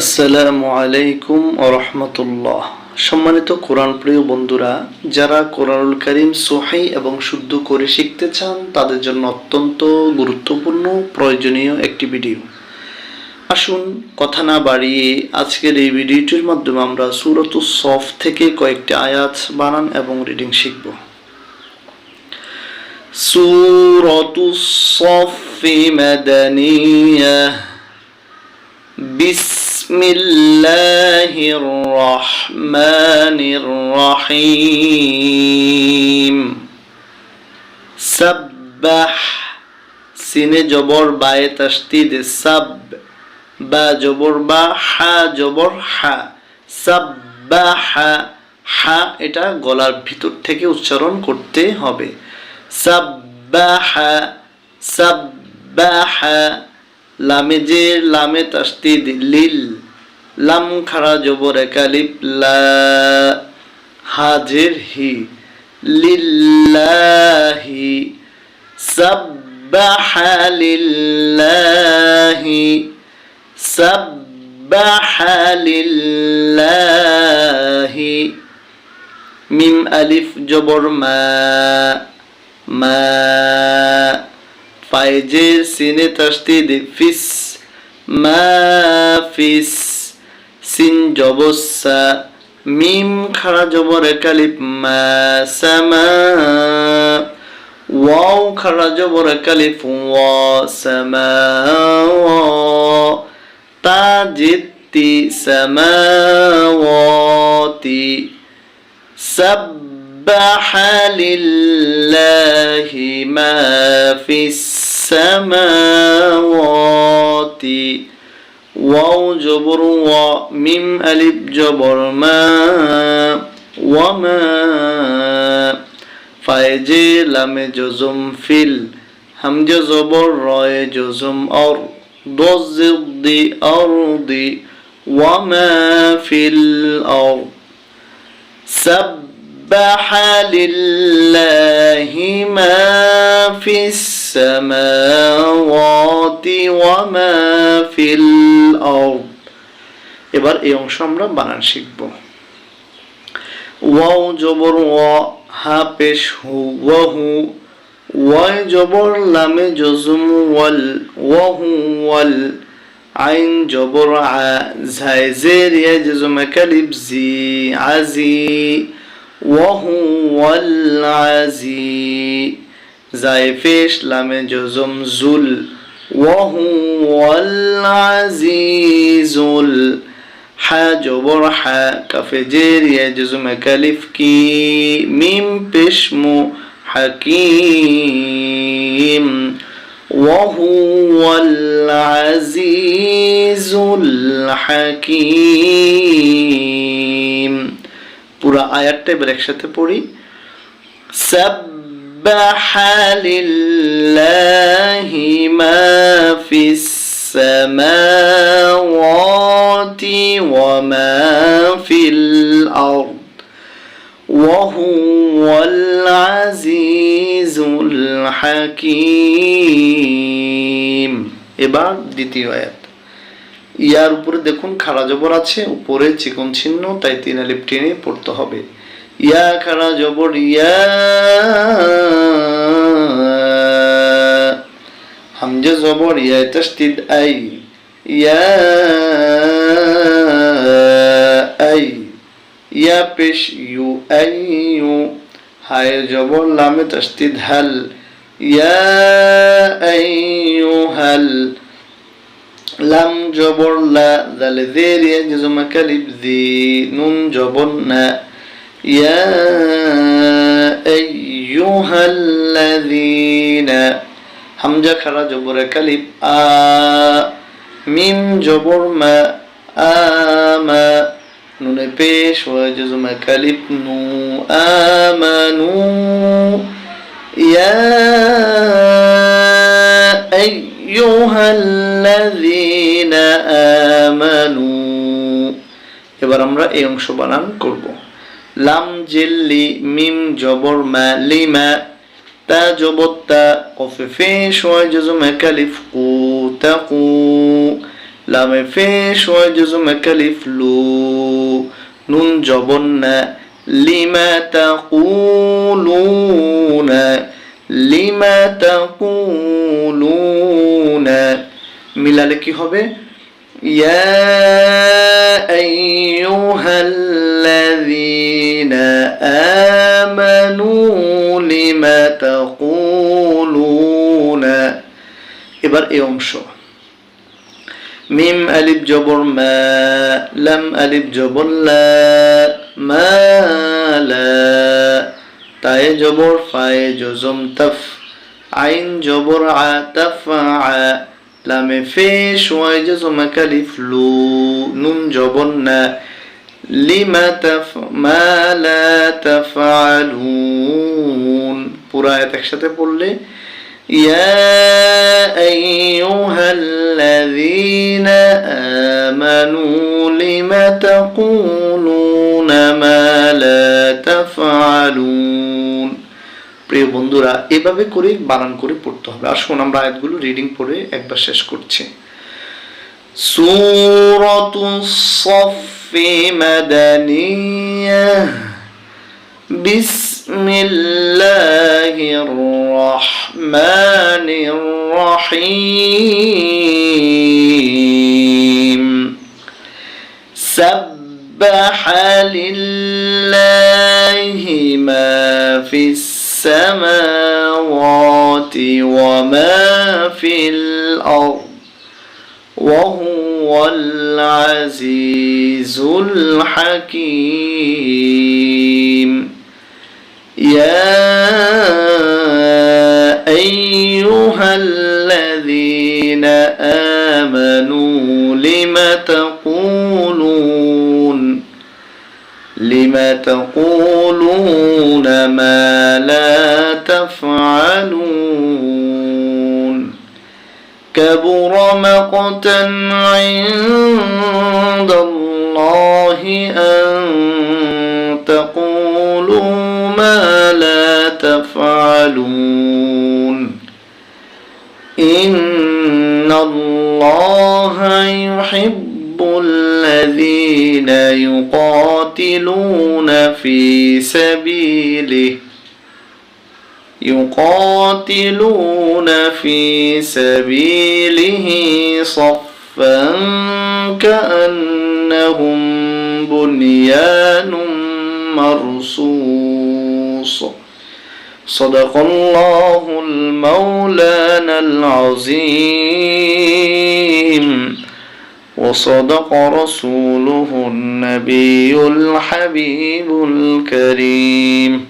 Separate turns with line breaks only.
আসসালামু আলাইকুম রহমতুল্লাহ। সম্মানিত কোরআন প্রিয় বন্ধুরা, যারা কোরআনুল করিম সোহাই এবং শুদ্ধ করে শিখতে চান, তাদের জন্য অত্যন্ত গুরুত্বপূর্ণ, প্রয়োজনীয় একটি ভিডিও। আসুন, কথা না বাড়িয়ে আজকের এই ভিডিওটির মাধ্যমে আমরা সুরত সফ থেকে কয়েকটি আয়াত বানান এবং রিডিং শিখব। সুরত সফি بسم الله الرحمن الرحيم سبح সিনে জবর বায়ে তাসদিদ সাব বা জবর বা হা জবর হা সাব্বাহা হা এটা গলার ভিতর থেকে উচ্চারণ করতে হবে সাব্বাহা সাব্বাহা লামে যে লামে তাস্তিদ লিল লাম খাড়া জবর একালিপ লা, হাজের হি লিল্লাহি, সাব্বাহা লিল্লাহি সাব্বাহা লিল্লাহি, মিম আলিফ জবর মা মা। ফাইজের সিনে তাস্তিদ ফিস মা ফিস সিন জবসা মিম খাড়া জবর একালিপ মা সামা ওয়াও খাড়া জবর একালিপ ওয়া সামা তা জিত্তি সামাওয়াতি سبح لله ما في السماوات واو جبر و ميم ألف جبر ما وما فايجي لم جزم فيل هم جزبر راي جزم أر ضز الضي أرضي وما في الأرض سبح لله ما في السماء السماوات وما في الأرض এবার এই অংশ আমরা বানান শিখব ওয়াও জবর ওয়া হা পেশ হু ওয়াহু ওয়াই জবর লামে জজম ওয়াল ওয়াহু ওয়াল আইন জবর আ ঝাই জের ইয়া জজম কালিব জি আজি وهو العزي زاي فيش لام جزم زل وهو العزيز حا جبر حا كف جير يجزم كلف كي ميم بشمو حكيم وهو العزيز الحكيم পুরো আয়াতটা এবার একসাথে পড়ি سبح لله ما في السماوات وما في الأرض وهو العزيز الحكيم এবার দ্বিতীয় আয়াত ইয়ার উপরে দেখুন খাড়া জবর আছে উপরে চিকন চিহ্ন তাই তিন আলিপ টেনে পড়তে হবে ইয়া খাড়া জবর ইয়া হামজা জবর, ইয়া তাসদিদ আই, ইয়া আই, ইয়া পেশ ইউ আই ইউ, হায় জবর লামে তাসদিদ হাল, ইয়া আইয়ুহাল লাম জবর লা দালে জের ইয়া জজমা কালিব জি, নুন জবর না ইয়া আইয়ুহাল্লাযীনা হামজা খারা জবর কালিব আ মিম জবর মা আমা নুনে পেশ ওয়া জজমা কালিব নু আমানু ইয়া أيها الذين آمنوا এবার আমরা এই অংশ বানান করব লাম জিল্লি মিম জবর মা লিমা, তা জবত্তা কফে ফে শয় জজম কালিফ কু তাকু লামে ফেশ ওয়া জুজুম কালিফ লু, নুন জবন না লিমা তা কু লু তাকুলুনা লিমা তা কু লু তাকুলুনা মিলালে কি হবে? ইয়া আইয়ুহাল্লাযীনা আমানু লিমা তাকুলুনা এবার এই অংশ মিম আলিফ জবর মা লাম আলিফ জবর লা মা লা তায়ে জবর ফায়ে জজম তাফ আইন জবর আ তাফ আ লামে ফে শোয় জজম কালিফ লু নুন জবর না লিমা তাফ মা লা তাফআলুন পুরা আয়াত একসাথে পড়লে يا أيها الذين آمنوا لم تقولون ما لا تفعلون প্রিয় বন্ধুরা এভাবে করে বানান করে পড়তে হবে আসুন আমরা আয়াতগুলো রিডিং পড়ে একবার শেষ করছি সূরাতু সফফি মাদানিয়া بسم الله الرحمن الرحيم سبح لله ما في السماوات وما في الأرض وهو العزيز الحكيم. يا أيها الذين آمنوا لم تقولون لم تقولون ما لا تفعلون. كبر مقتا عند الله أن تقولوا ما لا تفعلون. إن الله يحب الذين يقاتلون في سبيله. يقاتلون في سبيله صفا كأنهم بنيان مرصوص. صدق الله المولانا العظيم. وصدق رسوله النبي الحبيب الكريم.